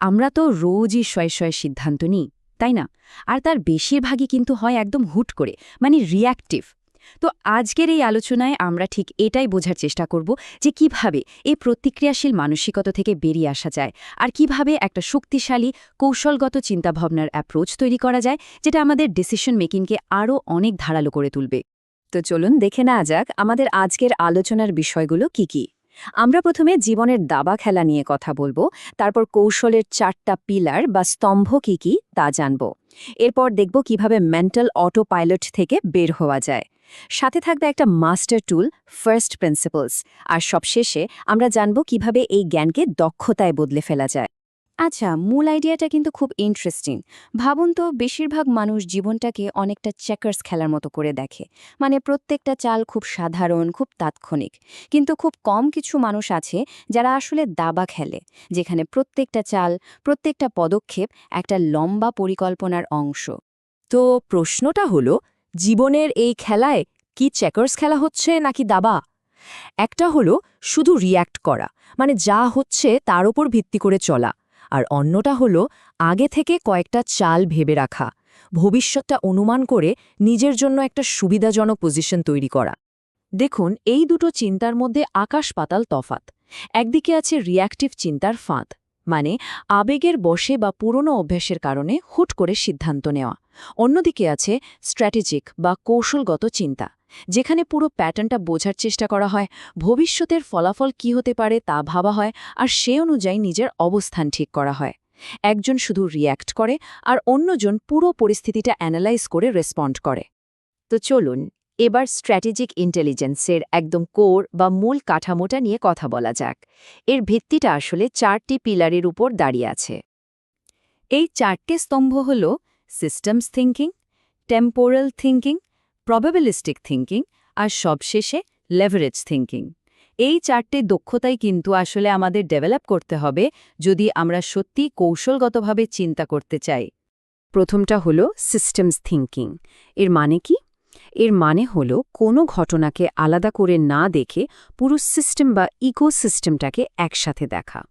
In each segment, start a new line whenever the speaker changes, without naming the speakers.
আমরা তো রোজই শয়ে শয়ে সিদ্ধান্ত নিই, তাই না? আর তার বেশিরভাগই কিন্তু হয় একদম হুট করে মানে রিয়্যাক্টিভ তো আজকের এই আলোচনায় আমরা ঠিক এটাই বোঝার চেষ্টা করব যে কীভাবে এই প্রতিক্রিয়াশীল মানসিকতা থেকে বেরিয়ে আসা যায় আর কীভাবে একটা শক্তিশালী, কৌশলগত চিন্তাভাবনার অ্যাপ্রোচ তৈরি করা যায়, যেটা আমাদের ডিসিশন মেকিংকে আরও অনেক ধারালো করে তুলবে। তো চলুন দেখে নেওয়া যাক আমাদের আজকের আলোচনার বিষয়গুলো কি কি। আমরা প্রথমে জীবনের দাবা খেলা নিয়ে কথা বলব, তারপর কৌশলের চারটা পিলার বা স্তম্ভ কী কী তা জানব। এরপর দেখব কীভাবে মেন্টাল অটো পাইলট থেকে বের হওয়া যায়। সাথে থাকবে একটা মাস্টার টুল ফার্স্ট প্রিন্সিপলস আর সবশেষে আমরা জানব কীভাবে এই জ্ঞানকে দক্ষতায় বদলে ফেলা যায়। আচ্ছা মূল আইডিয়াটা কিন্তু খুব ইন্টারেস্টিং ভাবুন তো, বেশিরভাগ মানুষ জীবনটাকে অনেকটা চেকার্স খেলার মতো করে দেখে। মানে প্রত্যেকটা চাল খুব সাধারণ, খুব তাৎক্ষণিক। কিন্তু খুব কম কিছু মানুষ আছে যারা আসলে দাবা খেলে, যেখানে প্রত্যেকটা চাল, প্রত্যেকটা পদক্ষেপ একটা লম্বা পরিকল্পনার অংশ। তো প্রশ্নটা হলো, জীবনের এই খেলায় কি চেকার্স খেলা হচ্ছে নাকি দাবা? একটা হলো শুধু রিয়্যাক্ট করা মানে যা হচ্ছে তার উপর ভিত্তি করে চলা। আর অন্যটা হলো আগে থেকে কয়েকটা চাল ভেবে রাখা, ভবিষ্যৎটা অনুমান করে নিজের জন্য একটা সুবিধাজনক পজিশন তৈরি করা। দেখুন, এই দুটো চিন্তার মধ্যে আকাশ পাতাল তফাত একদিকে আছে রিয়্যাক্টিভ চিন্তার ফাঁদ। মানে আবেগের বসে বা পুরনো অভ্যাসের কারণে হুট করে সিদ্ধান্ত নেওয়া। অন্যদিকে আছে স্ট্র্যাটেজিক বা কৌশলগত চিন্তা, যেখানে পুরো প্যাটার্নটা বোঝার চেষ্টা করা হয়, ভবিষ্যতের ফলাফল কি হতে পারে তা ভাবা হয়, আর সে অনুযায়ী নিজের অবস্থান ঠিক করা হয়। একজন শুধু রিয়্যাক্ট করে, আর অন্যজন পুরো পরিস্থিতিটা অ্যানালাইজ করে রেসপন্ড করে। তো চলুন এবার স্ট্র্যাটেজিক ইন্টেলিজেন্সের একদম কোর বা মূল কাঠামোটা নিয়ে কথা বলা যাক। এর ভিত্তিটা আসলে চারটি পিলারের উপর দাঁড়িয়ে আছে। এই চারটে স্তম্ভ হল systems thinking, temporal thinking, probabilistic thinking আর সবশেষে লেভারেজ থিঙ্কিং। এই চারটে দক্ষতাই কিন্তু আসলে আমাদের ডেভেলপ করতে হবে যদি আমরা সত্যি কৌশলগতভাবে চিন্তা করতে চাই। প্রথমটা হলো সিস্টেমস থিঙ্কিং। এর মানে কি? এর মানে হল কোনো ঘটনাকে আলাদা করে না দেখে পুরো সিস্টেম বা ইকোসিস্টেমটাকে একসাথে দেখা।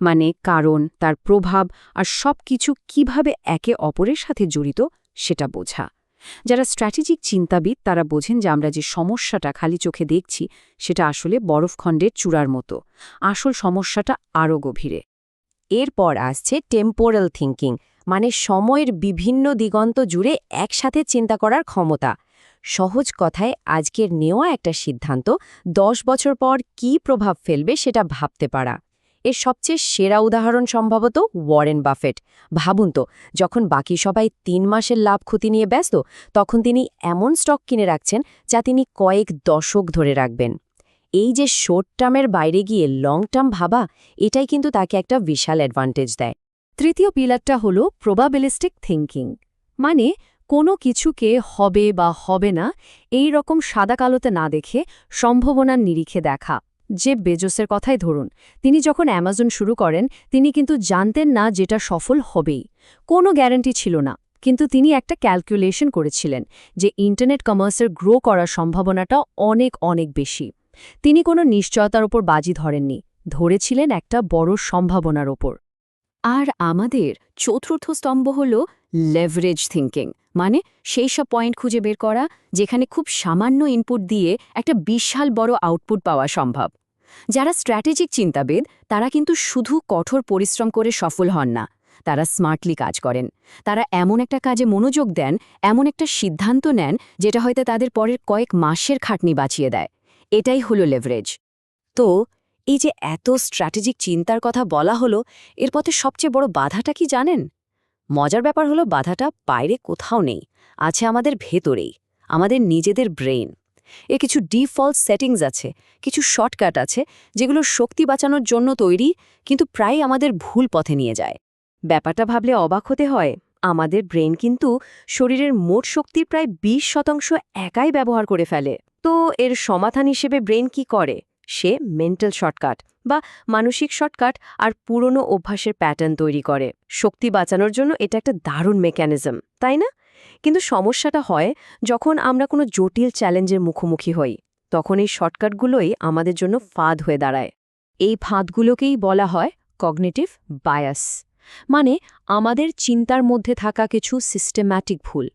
মানে কারণ, তার প্রভাব আর সব কিছু কীভাবে একে অপরের সাথে জড়িত সেটা বোঝা। যারা স্ট্র্যাটেজিক চিন্তাবিদ, তারা বোঝেন যে আমরা যে সমস্যাটা খালি চোখে দেখছি, সেটা আসলে বরফখণ্ডের চূড়ার মতো। আসল সমস্যাটা আরও গভীরে। এরপর আসছে টেম্পোরাল থিঙ্কিং মানে সময়ের বিভিন্ন দিগন্ত জুড়ে একসাথে চিন্তা করার ক্ষমতা। সহজ কথায় আজকের নেওয়া একটা সিদ্ধান্ত, দশ বছর পর কি প্রভাব ফেলবে সেটা ভাবতে পারা। এর সবচেয়ে সেরা উদাহরণ সম্ভবত ওয়ারেন বাফেট। ভাবুন তো, যখন বাকি সবাই তিন মাসের লাভ ক্ষতি নিয়ে ব্যস্ত, তখন তিনি এমন স্টক কিনে রাখছেন যা তিনি কয়েক দশক ধরে রাখবেন। এই যে শর্ট টার্মের বাইরে গিয়ে লং টার্ম ভাবা, এটাই কিন্তু তাকে একটা বিশাল অ্যাডভান্টেজ দেয়। তৃতীয় পিলারটা হল প্রবাবিলিস্টিক থিঙ্কিং মানে কোনো কিছুকে হবে বা হবে না, এই রকম সাদা কালোতে না দেখে সম্ভাবনার নিরিখে দেখা। যে বেজোসের কথাই ধরুন, তিনি যখন অ্যামাজন শুরু করেন, তিনি কিন্তু জানতেন না যেটা সফল হবেই। কোনো গ্যারান্টি ছিল না, কিন্তু তিনি একটা ক্যালকুলেশন করেছিলেন যে ইন্টারনেট কমার্সের গ্রো করার সম্ভাবনাটা অনেক অনেক বেশি। তিনি কোনো নিশ্চয়তার ওপর বাজি ধরেননি, ধরেছিলেন একটা বড় সম্ভাবনার ওপর। আর আমাদের চতুর্থ স্তম্ভ হল লেভারেজ থিঙ্কিং মানে সেই সব পয়েন্ট খুঁজে বের করা যেখানে খুব সামান্য ইনপুট দিয়ে একটা বিশাল বড় আউটপুট পাওয়া সম্ভব। যারা স্ট্র্যাটেজিক চিন্তাবিদ, তারা কিন্তু শুধু কঠোর পরিশ্রম করে সফল হন না। তারা স্মার্টলি কাজ করেন। তারা এমন একটা কাজে মনোযোগ দেন, এমন একটা সিদ্ধান্ত নেন, যেটা হয়তো তাদের পরের কয়েক মাসের খাটনি বাঁচিয়ে দেয়। এটাই হলো লেভারেজ তো, এই যে এত স্ট্র্যাটেজিক চিন্তার কথা বলা হলো, এর পথে সবচেয়ে বড় বাধাটা কি জানেন? মজার ব্যাপার হলো বাধাটা বাইরে কোথাও নেই, আছে আমাদের ভেতরেই, আমাদের নিজেদের ব্রেন এ কিছু ডিফল্ট সেটিংস আছে, কিছু শর্টকাট আছে, যেগুলো শক্তি বাঁচানোর জন্য তৈরি, কিন্তু প্রায় আমাদের ভুল পথে নিয়ে যায়। ব্যাপারটা ভাবলে অবাক হতে হয়, আমাদের ব্রেন কিন্তু শরীরের মোট শক্তির প্রায় ২০ শতাংশ একাই ব্যবহার করে ফেলে। তো এর সমাধান হিসেবে ব্রেন কি করে? সে মেন্টাল শর্টকাট। বা মানসিক শর্টকাট আর পুরনো অভ্যাসের প্যাটার্ন তৈরি করে। শক্তি বাঁচানোর জন্য এটা একটা দারুণ মেকানিজম, তাই না? কিন্তু সমস্যাটা হয় যখন আমরা কোনো জটিল চ্যালেঞ্জের মুখোমুখি হই, তখন এই শর্টকাটগুলোই আমাদের জন্য ফাঁদ হয়ে দাঁড়ায়। এই ফাঁদগুলোকেই বলা হয় কগনেটিভ বায়াস
মানে আমাদের চিন্তার মধ্যে থাকা কিছু সিস্টেম্যাটিক ভুল।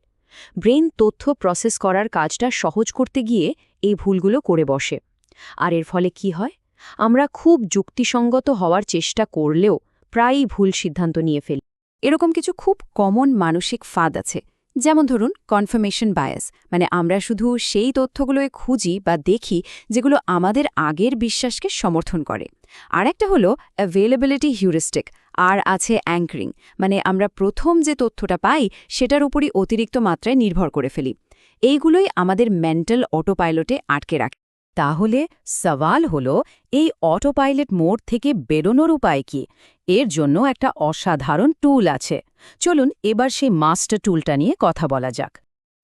ব্রেন তথ্য প্রসেস করার কাজটা সহজ করতে গিয়ে এই ভুলগুলো করে বসে। আর এর ফলে কি হয়? আমরা খুব যুক্তিসঙ্গত হওয়ার চেষ্টা করলেও প্রায়ই ভুল সিদ্ধান্ত নিয়ে ফেলি।
এরকম কিছু খুব কমন মানসিক ফাঁদ আছে। যেমন ধরুন কনফার্মেশন বায়াস মানে আমরা শুধু সেই তথ্যগুলোয় খুঁজি বা দেখি যেগুলো আমাদের আগের বিশ্বাসকে সমর্থন করে। আর একটা হলো অ্যাভেলেবিলিটি হিউরিস্টিক আর আছে অ্যাঙ্করিং মানে আমরা প্রথম যে তথ্যটা পাই সেটার উপরই অতিরিক্ত মাত্রায় নির্ভর করে ফেলি। এইগুলোই আমাদের মেন্টাল অটোপাইলটে আটকে রাখে। তাহলে সওয়াল হলো, এই অটোপাইলট মোড থেকে বেরোনোর উপায় কি? এর জন্য একটা অসাধারণ টুল আছে। চলুন এবার সেই মাস্টার টুলটা নিয়ে কথা বলা যাক।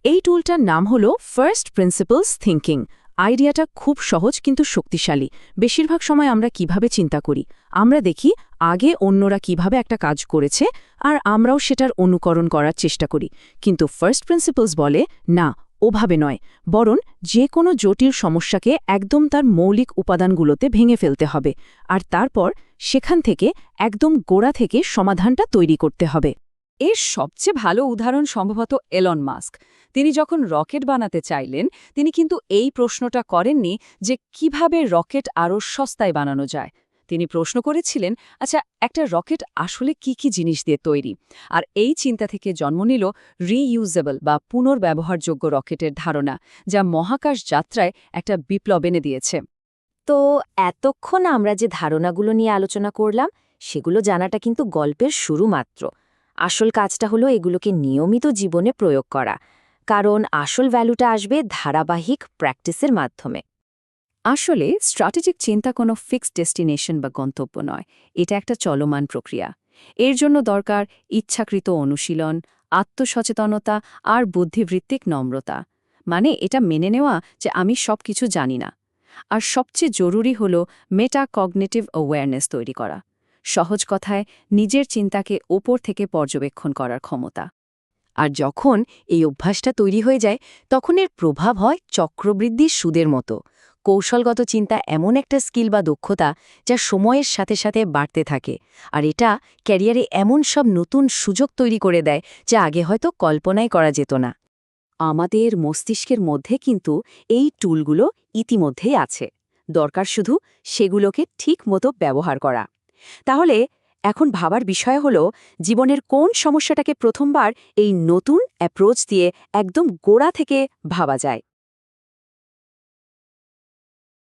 এই টুলটার নাম হল ফার্স্ট প্রিন্সিপালস থিঙ্কিং আইডিয়াটা খুব সহজ কিন্তু শক্তিশালী। বেশিরভাগ সময় আমরা কীভাবে চিন্তা করি? আমরা দেখি আগে অন্যরা কীভাবে একটা কাজ করেছে আর আমরাও সেটার অনুকরণ করার চেষ্টা করি। কিন্তু ফার্স্ট প্রিন্সিপালস বলে, না ওভাবে নয়, বরং যে কোনো জটিল সমস্যাকে একদম তার মৌলিক উপাদানগুলোতে ভেঙে ফেলতে হবে, আর তারপর সেখান থেকে একদম গোড়া থেকে সমাধানটা তৈরি করতে হবে। এর সবচেয়ে ভালো উদাহরণ সম্ভবত এলন মাস্ক। তিনি যখন রকেট বানাতে চাইলেন, তিনি কিন্তু এই প্রশ্নটা করেননি যে কীভাবে রকেট আরও সস্তায় বানানো যায়। তিনি প্রশ্ন করেছিলেন আচ্ছা একটা রকেট আসলে কি কি জিনিস দিয়ে তৈরি? আর এই চিন্তা থেকে জন্ম নিল রিইউজেবল বা পুনর্ব্যবহারযোগ্য রকেটের ধারণা, যা মহাকাশ যাত্রায় একটা বিপ্লব এনে দিয়েছে।
তো এতক্ষণ আমরা যে ধারণাগুলো নিয়ে আলোচনা করলাম, সেগুলো জানাটা কিন্তু গল্পের শুরু মাত্র আসল কাজটা হলো এগুলোকে নিয়মিত জীবনে প্রয়োগ করা, কারণ আসল ভ্যালুটা আসবে ধারাবাহিক প্র্যাকটিসের মাধ্যমে।
আসলে স্ট্র্যাটেজিক চিন্তা কোনো ফিক্সড ডেস্টিনেশন বা গন্তব্য নয়, এটা একটা চলমান প্রক্রিয়া। এর জন্য দরকার ইচ্ছাকৃত অনুশীলন, আত্মসচেতনতা আর বুদ্ধিবৃত্তিক নম্রতা। মানে এটা মেনে নেওয়া যে আমি সব কিছু জানি না। আর সবচেয়ে জরুরি হল মেটা কগনেটিভ অ্যাওয়ারনেস তৈরি করা। সহজ কথায়, নিজের চিন্তাকে ওপর থেকে পর্যবেক্ষণ করার ক্ষমতা।
আর যখন এই অভ্যাসটা তৈরি হয়ে যায়, তখন এর প্রভাব হয় চক্রবৃদ্ধির সুদের মতো। কৌশলগত চিন্তা এমন একটা স্কিল বা দক্ষতা যা সময়ের সাথে সাথে বাড়তে থাকে, আর এটা ক্যারিয়ারে এমন সব নতুন সুযোগ তৈরি করে দেয় যা আগে হয়তো কল্পনাই করা যেত না। আমাদের মস্তিষ্কের মধ্যে কিন্তু এই টুলগুলো ইতিমধ্যেই আছে। দরকার শুধু সেগুলোকে ঠিক মতো ব্যবহার করা। তাহলে এখন ভাবার বিষয় হল, জীবনের কোন সমস্যাটাকে প্রথমবার এই নতুন অ্যাপ্রোচ দিয়ে একদম গোড়া থেকে ভাবা যায়?